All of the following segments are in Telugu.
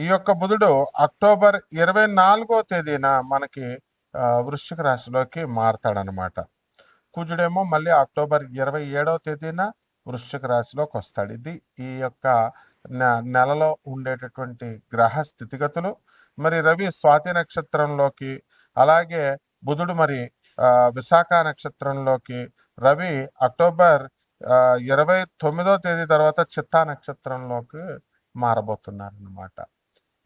ఈ యొక్క బుధుడు అక్టోబర్ ఇరవై నాలుగో తేదీన మనకి వృశ్చిక రాశిలోకి మారతాడనమాట కుజుడేమో మళ్ళీ అక్టోబర్ ఇరవై ఏడవ తేదీన వృశ్చిక రాశిలోకి వస్తాడు. ఇది ఈ యొక్క నె- నెలలో ఉండేటటువంటి గ్రహ స్థితిగతులు. మరి రవి స్వాతి నక్షత్రంలోకి అలాగే బుధుడు మరి విశాఖ నక్షత్రంలోకి రవి అక్టోబర్ ఇరవై తొమ్మిదో తేదీ తర్వాత చిత్తా నక్షత్రంలోకి మారబోతున్నారు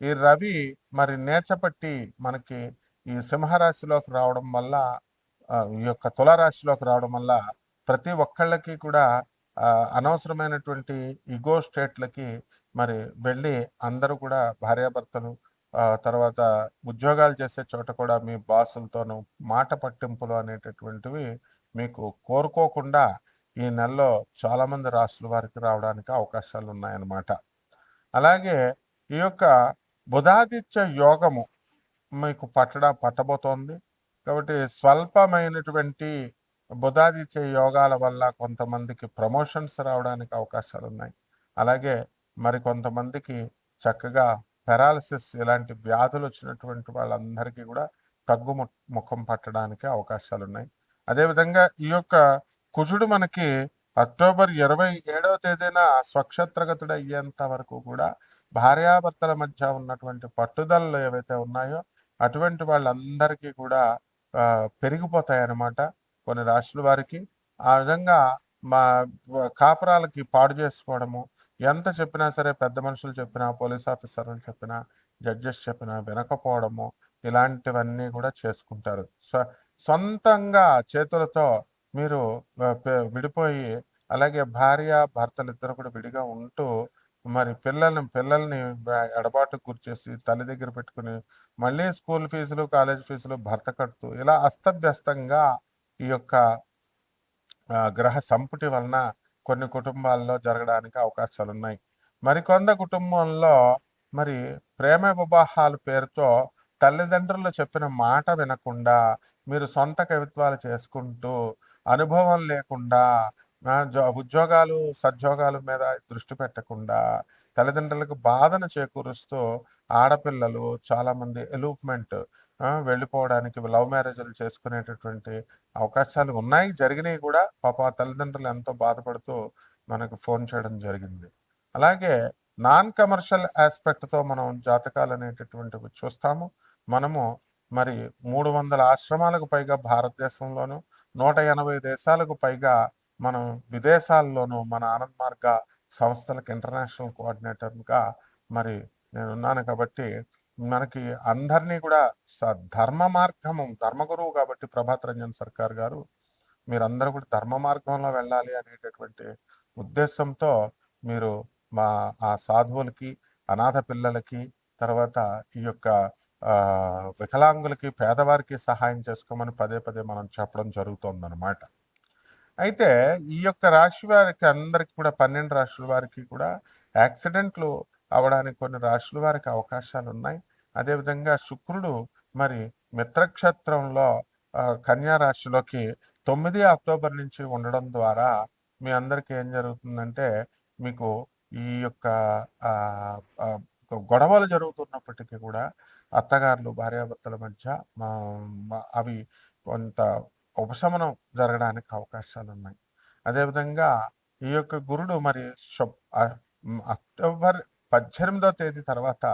ఈ రవి మరి నేచపట్టి మనకి ఈ సింహరాశిలోకి రావడం వల్ల ఈ యొక్క తులారాశిలోకి రావడం వల్ల ప్రతి ఒక్కళ్ళకి కూడా అనవసరమైనటువంటి ఇగో స్టేట్లకి మరి వెళ్ళి అందరూ కూడా భార్యాభర్తలు తర్వాత ఉద్యోగాలు చేసే చోట కూడా మీ బాసులతోనూ మాట పట్టింపులు అనేటటువంటివి మీకు కోరుకోకుండా ఈ నెలలో చాలామంది రాష్ట్రాల వారికి రావడానికి అవకాశాలు ఉన్నాయన్నమాట అలాగే ఈ యొక్క బుధాదిత్య యోగము మీకు పట్టడం పట్టబోతోంది. కాబట్టి స్వల్పమైనటువంటి బుధాదిత్య యోగాల వల్ల కొంతమందికి ప్రమోషన్స్ రావడానికి అవకాశాలు ఉన్నాయి అలాగే మరి కొంతమందికి చక్కగా పెరాలసిస్ ఇలాంటి వ్యాధులు వచ్చినటువంటి వాళ్ళందరికీ కూడా తగ్గు ము- ముఖం పట్టడానికి అవకాశాలు ఉన్నాయి అదేవిధంగా ఈ యొక్క కుజుడు మనకి అక్టోబర్ ఇరవై ఏడవ తేదీన స్వక్షత్రగతుడు అయ్యేంత వరకు కూడా భార్యాభర్తల మధ్య ఉన్నటువంటి పట్టుదలలు ఏవైతే ఉన్నాయో అటువంటి వాళ్ళందరికీ కూడా పెరిగిపోతాయన్నమాట కొన్ని రాష్ట్రాల వారికి. ఆ విధంగా మా కాపురాలకి పాడు చేసుకోవడము ఎంత చెప్పినా సరే పెద్ద మనుషులు చెప్పినా పోలీస్ ఆఫీసర్లు చెప్పినా జడ్జెస్ చెప్పినా వినకపోవడము ఇలాంటివన్నీ కూడా చేసుకుంటారు. స్వ సొంతంగా చేతులతో మీరు విడిపోయి అలాగే భార్య భర్తలు ఇద్దరు కూడా విడిగా ఉంటూ మరి పిల్లల్ని పిల్లల్ని బ- ఎడబాటుకు గురిచేసి తల్లి దగ్గర పెట్టుకుని మళ్ళీ స్కూల్ ఫీజులు కాలేజ్ ఫీజులు భర్త కడుతూ ఇలా అస్తవ్యస్తంగా ఈ యొక్క గ్రహ సంపుటి వలన కొన్ని కుటుంబాల్లో జరగడానికి అవకాశాలు ఉన్నాయి మరికొంత కుటుంబంలో మరి ప్రేమ వివాహాల పేరుతో తల్లిదండ్రులు చెప్పిన మాట వినకుండా మీరు సొంత కవిత్వాలు చేసుకుంటూ అనుభవం లేకుండా నా జో- ఉద్యోగాలు సద్యోగాల మీద దృష్టి పెట్టకుండా తల్లిదండ్రులకు బాధను చేకూరుస్తూ ఆడపిల్లలు చాలామంది ఎలూప్మెంట్ వెళ్ళిపోవడానికి లవ్ మ్యారేజ్లు చేసుకునేటటువంటి అవకాశాలు ఉన్నాయి. జరిగినాయి కూడా పాప తల్లిదండ్రులు ఎంతో బాధపడుతూ మనకు ఫోన్ చేయడం జరిగింది. అలాగే నాన్ కమర్షియల్ ఆస్పెక్ట్తో మనం జాతకాలు అనేటటువంటివి చూస్తాము. మనము మరి మూడు వందల ఆశ్రమాలకు పైగా భారతదేశంలోను నూట ఎనభై దేశాలకు పైగా మనం విదేశాల్లోనూ మన ఆనంద్ మార్గ సంస్థలకు ఇంటర్నేషనల్ కోఆర్డినేటర్గా మరి నేను ఉన్నాను కాబట్టి మనకి అందరినీ కూడా స- ధర్మ మార్గము ధర్మగురువు కాబట్టి ప్రభాత్ రంజన్ సర్కార్ గారు మీరందరూ కూడా ధర్మ మార్గంలో వెళ్ళాలి అనేటటువంటి ఉద్దేశంతో మీరు మా ఆ సాధువులకి అనాథ పిల్లలకి తర్వాత ఈ యొక్క వికలాంగులకి పేదవారికి సహాయం చేసుకోమని పదే పదే మనం చెప్పడం జరుగుతుందన్నమాట. అయితే ఈ యొక్క రాశి వారికి అందరికి కూడా పన్నెండు రాశుల వారికి కూడా యాక్సిడెంట్లు అవడానికి కొన్ని రాశుల వారికి అవకాశాలు ఉన్నాయి. అదేవిధంగా శుక్రుడు మరి మిత్రక్షేత్రంలో కన్యా రాశిలోకి తొమ్మిది అక్టోబర్ నుంచి ఉండడం ద్వారా మీ అందరికీ ఏం జరుగుతుందంటే మీకు ఈ యొక్క గొడవలు జరుగుతున్నప్పటికీ కూడా అత్తగారులు భార్యాభర్తల మధ్య మా- అవి కొంత ఉపశమనం జరగడానికి అవకాశాలు ఉన్నాయి అదేవిధంగా ఈ యొక్క గురుడు మరి అక్టోబర్ పద్దెనిమిదో తేదీ తర్వాత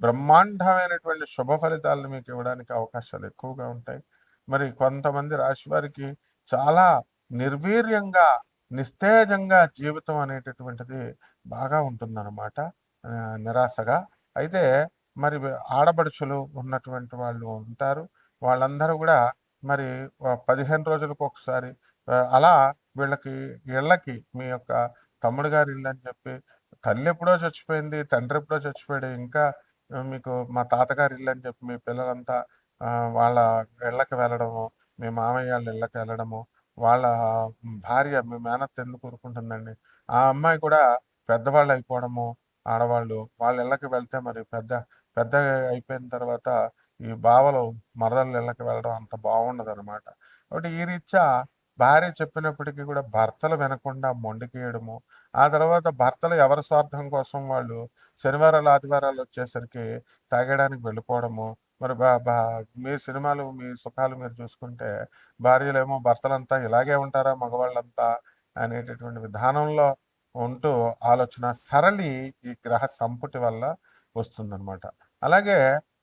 బ్రహ్మాండమైనటువంటి శుభ ఫలితాలను మీకు ఇవ్వడానికి అవకాశాలు ఎక్కువగా ఉంటాయి. మరి కొంతమంది రాశి వారికి చాలా నిర్వీర్యంగా నిస్తేజంగా జీవితం అనేటటువంటిది బాగా ఉంటుందన్నమాట. నిరాశగా. అయితే మరి ఆడబడుచులు ఉన్నటువంటి వాళ్ళు ఉంటారు. వాళ్ళందరూ కూడా మరి పదిహేను రోజులకు ఒకసారి అలా వీళ్ళకి ఇళ్ళకి మీ యొక్క తమ్ముడు గారి ఇల్లు అని చెప్పి తల్లి ఎప్పుడో చచ్చిపోయింది తండ్రి ఎప్పుడో చచ్చిపోయాడు ఇంకా మీకు మా తాతగారి ఇల్లు అని చెప్పి మీ పిల్లలంతా వాళ్ళ ఇళ్ళకి వెళ్ళడము మీ మామయ్య వాళ్ళ ఇళ్ళకి వెళ్ళడము వాళ్ళ భార్య మీ మేనత్ ఎందుకు కోరుకుంటుందండి ఆ అమ్మాయి కూడా పెద్దవాళ్ళు అయిపోవడము ఆడవాళ్ళు వాళ్ళ ఇళ్ళకి వెళ్తే మరి పెద్ద పెద్ద అయిపోయిన తర్వాత ఈ బావలు మరదళ్ళ ఇళ్ళకి వెళ్ళడం అంత బాగుండదు అనమాట కాబట్టి ఈ రీత్యా భార్య చెప్పినప్పటికీ కూడా భర్తలు వినకుండా మొండికేయడము ఆ తర్వాత భర్తలు ఎవరి స్వార్థం కోసం వాళ్ళు శనివారాలు ఆదివారాలు వచ్చేసరికి తాగడానికి వెళ్ళిపోవడము మరి బా బా మీ సినిమాలు మీ సుఖాలు మీరు చూసుకుంటే భార్యలేమో భర్తలంతా ఇలాగే ఉంటారా మగవాళ్ళంతా అనేటటువంటి విధానంలో ఉంటూ ఆలోచన సరళి ఈ గ్రహ సంపుటి వల్ల వస్తుందన్నమాట. అలాగే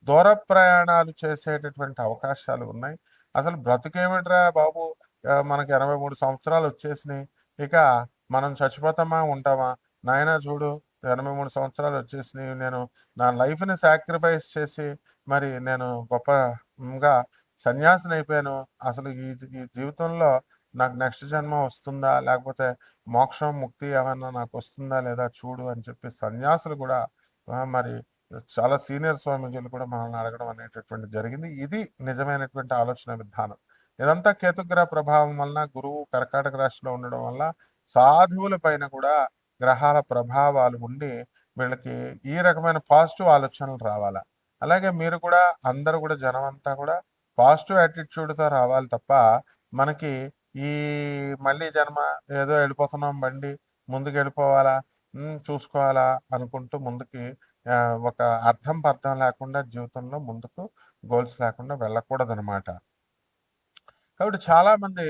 దూర ప్రయాణాలు చేసేటటువంటి అవకాశాలు ఉన్నాయి. అసలు బ్రతుకేమిట్రా బాబు? మనకి ఎనభై మూడు సంవత్సరాలు వచ్చేసినాయి. ఇక మనం చచ్చిపోతామా? ఉంటామా? నాయన చూడు ఎనభై మూడు సంవత్సరాలు వచ్చేసినాయి. నేను నా లైఫ్ని సాక్రిఫైస్ చేసి మరి నేను గొప్పగా సన్యాసిని అయిపోయాను. అసలు ఈ ఈ జీవితంలో నాకు నెక్స్ట్ జన్మ వస్తుందా? లేకపోతే మోక్షం ముక్తి ఏమన్నా నాకు వస్తుందా లేదా? చూడు అని చెప్పి సన్యాసులు కూడా మరి చాలా సీనియర్ స్వామీజీలు కూడా మనల్ని అడగడం అనేటటువంటి జరిగింది. ఇది నిజమైనటువంటి ఆలోచన విధానం. ఇదంతా కేతుగ్రహ ప్రభావం వలన గురువు కర్కాటక రాశిలో ఉండడం వల్ల సాధువుల పైన కూడా గ్రహాల ప్రభావాలు ఉండి వీళ్ళకి ఈ రకమైన పాజిటివ్ ఆలోచనలు రావాలా? అలాగే మీరు కూడా అందరూ కూడా జనం అంతా కూడా పాజిటివ్ యాటిట్యూడ్తో రావాలి తప్ప మనకి ఈ మళ్ళీ జన్మ ఏదో వెళ్ళిపోతున్నాం బండి ముందుకు వెళ్ళిపోవాలా చూసుకోవాలా అనుకుంటూ ముందుకి ఒక అర్థం పర్థం లేకుండా జీవితంలో ముందుకు గోల్స్ లేకుండా వెళ్ళకూడదనమాట కాబట్టి చాలామంది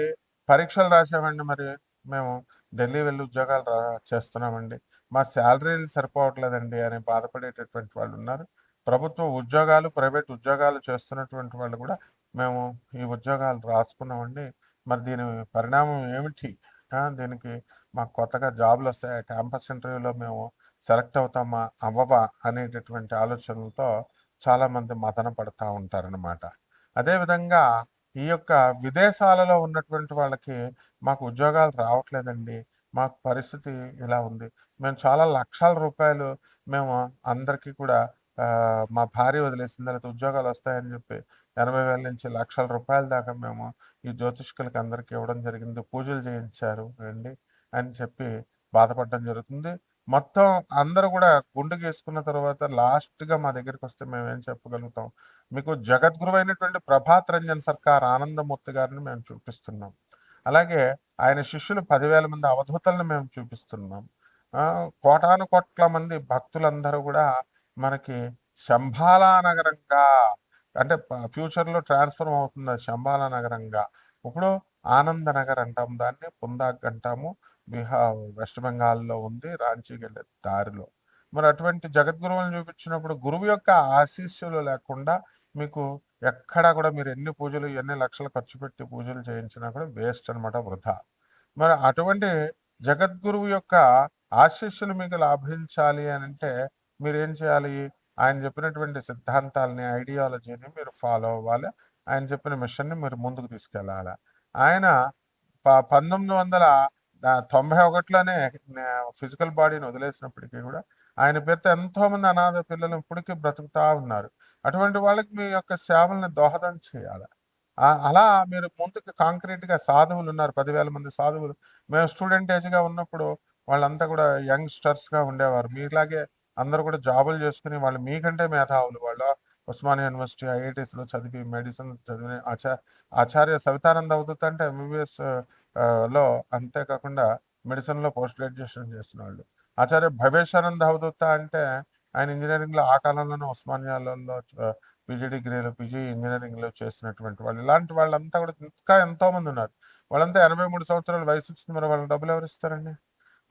పరీక్షలు రాసామండి మరి మేము ఢిల్లీ వెళ్ళి ఉద్యోగాలు రా చేస్తున్నామండి. మా శాలరీలు సరిపోవట్లేదండి అని బాధపడేటటువంటి వాళ్ళు ఉన్నారు. ప్రభుత్వ ఉద్యోగాలు ప్రైవేట్ ఉద్యోగాలు చేస్తున్నటువంటి వాళ్ళు కూడా మేము ఈ ఉద్యోగాలు రాసుకున్నామండి. మరి దీని పరిణామం ఏమిటి? దీనికి మాకు కొత్తగా జాబ్లు వస్తాయి? క్యాంపస్ ఇంటర్వ్యూలో మేము సెలెక్ట్ అవుతామా అవ్వవా అనేటటువంటి ఆలోచనలతో చాలామంది మదన పడతా ఉంటారనమాట అదేవిధంగా ఈ యొక్క విదేశాలలో ఉన్నటువంటి వాళ్ళకి మాకు ఉద్యోగాలు రావట్లేదండి మాకు పరిస్థితి ఇలా ఉంది. మేము చాలా లక్షల రూపాయలు మేము అందరికీ కూడా మా భార్య వదిలేసింది లేకపోతే ఉద్యోగాలు వస్తాయని చెప్పి ఎనభై వేల నుంచి లక్షల రూపాయల దాకా మేము ఈ జ్యోతిష్కులకి అందరికీ ఇవ్వడం జరిగింది పూజలు చేయించారు అండి అని చెప్పి బాధపడడం జరుగుతుంది. మొత్తం అందరూ కూడా గుండు గీసుకున్న తర్వాత లాస్ట్గా మా దగ్గరికి వస్తే మేము ఏం చెప్పగలుగుతాం? మీకు జగద్గురు అయినటువంటి ప్రభాత్ రంజన్ సర్కార్ ఆనందమూర్తి గారిని మేము చూపిస్తున్నాం. అలాగే ఆయన శిష్యులు పదివేల మంది అవధూతలను మేము చూపిస్తున్నాం. కోటాను కోట్ల మంది భక్తులందరూ కూడా మనకి శంభాలా నగరంగా అంటే ఫ్యూచర్లో ట్రాన్స్ఫర్మ్ అవుతుంది శంభాలా నగరంగా. ఇప్పుడు ఆనంద నగర్ అంటాం దాన్ని పుందాక్ అంటాము. బీహార్ వెస్ట్ బెంగాల్లో ఉంది రాంచీకి వెళ్ళే దారిలో. మరి అటువంటి జగద్గురువులను చూపించినప్పుడు గురువు యొక్క ఆశీస్సులు లేకుండా మీకు ఎక్కడా కూడా మీరు ఎన్ని పూజలు ఎన్ని లక్షలు ఖర్చు పెట్టి పూజలు చేయించినా కూడా వేస్ట్ అనమాట వృధా. మరి అటువంటి జగద్గురువు యొక్క ఆశీస్సులు మీకు లాభించాలి అని అంటే మీరేం చేయాలి? ఆయన చెప్పినటువంటి సిద్ధాంతాలని ఐడియాలజీని మీరు ఫాలో అవ్వాలి. ఆయన చెప్పిన మిషన్ని మీరు ముందుకు తీసుకెళ్ళాలి? ఆయన ప- పంతొమ్మిది వందల తొంభై ఒకటిలోనే ఫిజికల్ బాడీని వదిలేసినప్పటికీ కూడా ఆయన పేరుతో ఎంతో మంది అనాథ పిల్లలు ఇప్పటికీ బ్రతుకుతా ఉన్నారు. అటువంటి వాళ్ళకి మీ యొక్క సేవల్ని దోహదం చేయాలి? అలా మీరు ముందుకు కాంక్రీట్గా సాధువులు ఉన్నారు. పదివేల మంది సాధువులు. మేము స్టూడెంట్ ఏజ్గా ఉన్నప్పుడు వాళ్ళంతా కూడా యంగ్స్టర్స్గా ఉండేవారు. మీలాగే అందరూ కూడా జాబులు చేసుకుని వాళ్ళు మీకంటే మేధావులు. వాళ్ళు ఉస్మానియా యూనివర్సిటీ ఐఐటీస్లో చదివి మెడిసిన్ చదివి ఆచార్య ఆచార్య సవితానంద అవుతుందంటే అంటే ఎంబీబీఎస్ లో అంతేకాకుండా మెడిసిన్లో పోస్ట్ గ్రాడ్యుయేషన్ చేసిన వాళ్ళు ఆచార్య భవేశానంద అవధూత అంటే ఆయన ఇంజనీరింగ్లో ఆ కాలంలోనే ఉస్మానియాలలో పీజీ డిగ్రీలు పీజీ ఇంజనీరింగ్లో చేసినటువంటి వాళ్ళు. ఇలాంటి వాళ్ళంతా కూడా ఇంకా ఎంతోమంది ఉన్నారు. వాళ్ళంతా ఎనభై మూడు సంవత్సరాల వయసు వచ్చింది మరి వాళ్ళ డబ్బులు ఎవరు ఇస్తారండి?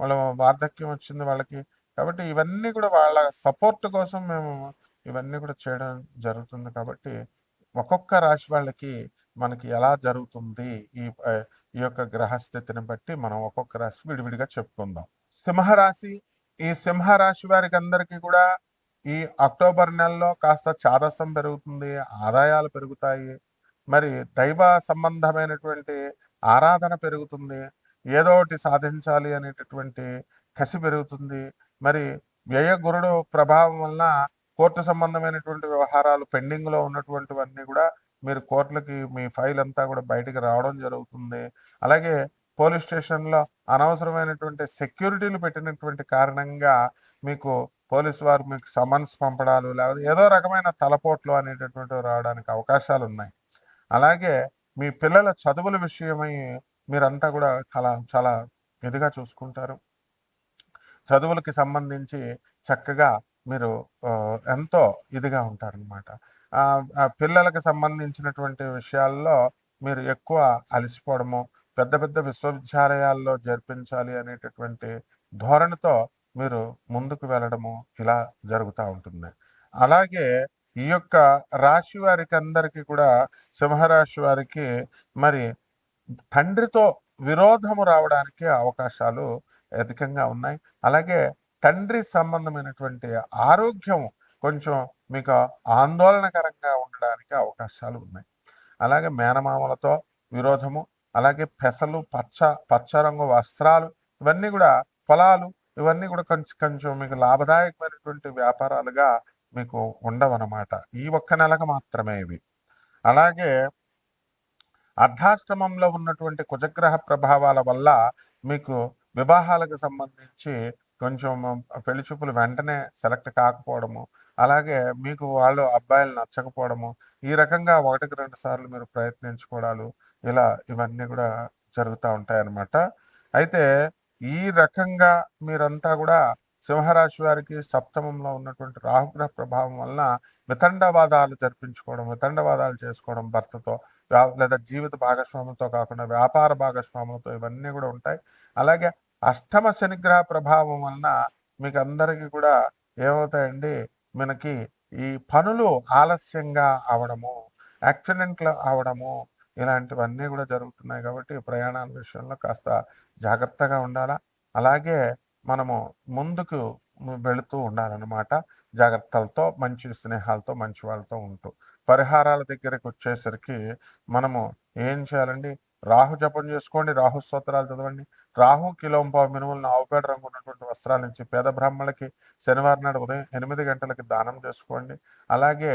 వాళ్ళ వార్ధక్యం వచ్చింది వాళ్ళకి. కాబట్టి ఇవన్నీ కూడా వాళ్ళ సపోర్ట్ కోసం మేము ఇవన్నీ కూడా చేయడం జరుగుతుంది. కాబట్టి ఒక్కొక్క రాశి వాళ్ళకి మనకి ఎలా జరుగుతుంది? ఈ ఈ యొక్క గ్రహస్థితిని బట్టి మనం ఒక్కొక్క రాశి విడివిడిగా చెప్పుకుందాం. సింహరాశి ఈ సింహరాశి వారికి అందరికీ కూడా ఈ అక్టోబర్ నెలలో కాస్త చాదస్తం పెరుగుతుంది ఆదాయాలు పెరుగుతాయి మరి దైవ సంబంధమైనటువంటి ఆరాధన పెరుగుతుంది ఏదో ఒకటి సాధించాలి అనేటటువంటి కసి పెరుగుతుంది మరి వ్యయ గురుడు ప్రభావం వలన కోర్టు సంబంధమైనటువంటి వ్యవహారాలు పెండింగ్లో ఉన్నటువంటివన్నీ కూడా మీరు కోర్టులకి మీ ఫైల్ అంతా కూడా బయటకు రావడం జరుగుతుంది. అలాగే పోలీస్ స్టేషన్లో అనవసరమైనటువంటి సెక్యూరిటీలు పెట్టినటువంటి కారణంగా మీకు పోలీస్ వారు మీకు సమన్స్ పంపడాలు లేకపోతే ఏదో రకమైన తలపోట్లు అనేటటువంటివి రావడానికి అవకాశాలు ఉన్నాయి అలాగే మీ పిల్లల చదువుల విషయమై మీరంతా కూడా చాలా చాలా ఇదిగా చూసుకుంటారు. చదువులకి సంబంధించి చక్కగా మీరు ఎంతో ఇదిగా ఉంటారనమాట పిల్లలకు సంబంధించినటువంటి విషయాల్లో మీరు ఎక్కువ అలసిపోవడము పెద్ద పెద్ద విశ్వవిద్యాలయాల్లో జరిపించాలి అనేటటువంటి ధోరణితో మీరు ముందుకు వెళ్ళడము ఇలా జరుగుతూ ఉంటుంది. అలాగే ఈ యొక్క రాశి వారికి అందరికీ కూడా సింహరాశి వారికి మరి తండ్రితో విరోధము రావడానికి అవకాశాలు అధికంగా ఉన్నాయి. అలాగే తండ్రి సంబంధమైనటువంటి ఆరోగ్యం కొంచెం మీకు ఆందోళనకరంగా ఉండడానికి అవకాశాలు ఉన్నాయి అలాగే మేనమామలతో విరోధము అలాగే పెసలు పచ్చ పచ్చ రంగు వస్త్రాలు ఇవన్నీ కూడా పొలాలు ఇవన్నీ కూడా కొంచెం కొంచెం మీకు లాభదాయకమైనటువంటి వ్యాపారాలుగా మీకు ఉండవన్నమాట. ఈ ఒక్క నెలకు మాత్రమే ఇవి. అలాగే అర్ధాష్టమంలో ఉన్నటువంటి కుజగ్రహ ప్రభావాల వల్ల మీకు వివాహాలకు సంబంధించి కొంచెం పెళ్ళి చూపులు వెంటనే సెలెక్ట్ కాకపోవడము అలాగే మీకు వాళ్ళు అబ్బాయిలు నచ్చకపోవడము ఈ రకంగా ఒకటికి రెండు సార్లు మీరు ప్రయత్నించుకోవడాలు ఇలా ఇవన్నీ కూడా జరుగుతూ ఉంటాయి అన్నమాట అయితే ఈ రకంగా మీరంతా కూడా సింహరాశి వారికి సప్తమంలో ఉన్నటువంటి రాహుగ్రహ ప్రభావం వలన వితండవాదాలు జరిపించుకోవడం వితండవాదాలు చేసుకోవడం భర్తతో లేదా జీవిత భాగస్వాములతో కాకుండా వ్యాపార భాగస్వాములతో ఇవన్నీ కూడా ఉంటాయి. అలాగే అష్టమ శనిగ్రహ ప్రభావం వలన మీకు అందరికీ కూడా ఏమవుతాయండి? మనకి ఈ పనులు ఆలస్యంగా అవడము యాక్సిడెంట్లు అవడము ఇలాంటివన్నీ కూడా జరుగుతున్నాయి కాబట్టి ప్రయాణాల విషయంలో కాస్త జాగ్రత్తగా ఉండాలా? అలాగే మనము ముందుకు వెళుతూ ఉండాలన్నమాట. జాగ్రత్తలతో మంచి స్నేహాలతో మంచి వాళ్ళతో ఉంటూ. పరిహారాల దగ్గరికి వచ్చేసరికి మనము ఏం చేయాలండి? రాహు జపం చేసుకోండి. రాహు స్తోత్రాలు చదవండి. రాహు కిలోంపా మినుములను ఆవుపేట రంగు ఉన్నటువంటి వస్త్రాలు ఇచ్చి పేద బ్రాహ్మణులకి శనివారం నాడు ఉదయం ఎనిమిది గంటలకి దానం చేసుకోండి. అలాగే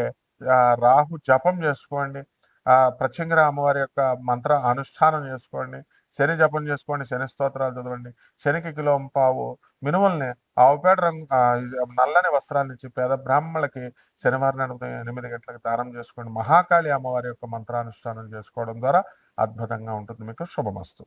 రాహు జపం చేసుకోండి. ఆ ప్రత్యంగర అమ్మవారి యొక్క మంత్ర అనుష్ఠానం చేసుకోండి. శని జపం చేసుకోండి శని స్తోత్రాలు చదవండి. శనికి కిలోం పావు మినుముల్ని ఆవుపేట రంగు నల్లని వస్త్రాలు ఇచ్చి పేద బ్రాహ్మణులకి శనివారం నాడు ఉదయం ఎనిమిది గంటలకు దానం చేసుకోండి. మహాకాళి అమ్మవారి యొక్క మంత్రానుష్ఠానం చేసుకోవడం ద్వారా అద్భుతంగా ఉంటుంది. మీకు శుభమస్తు.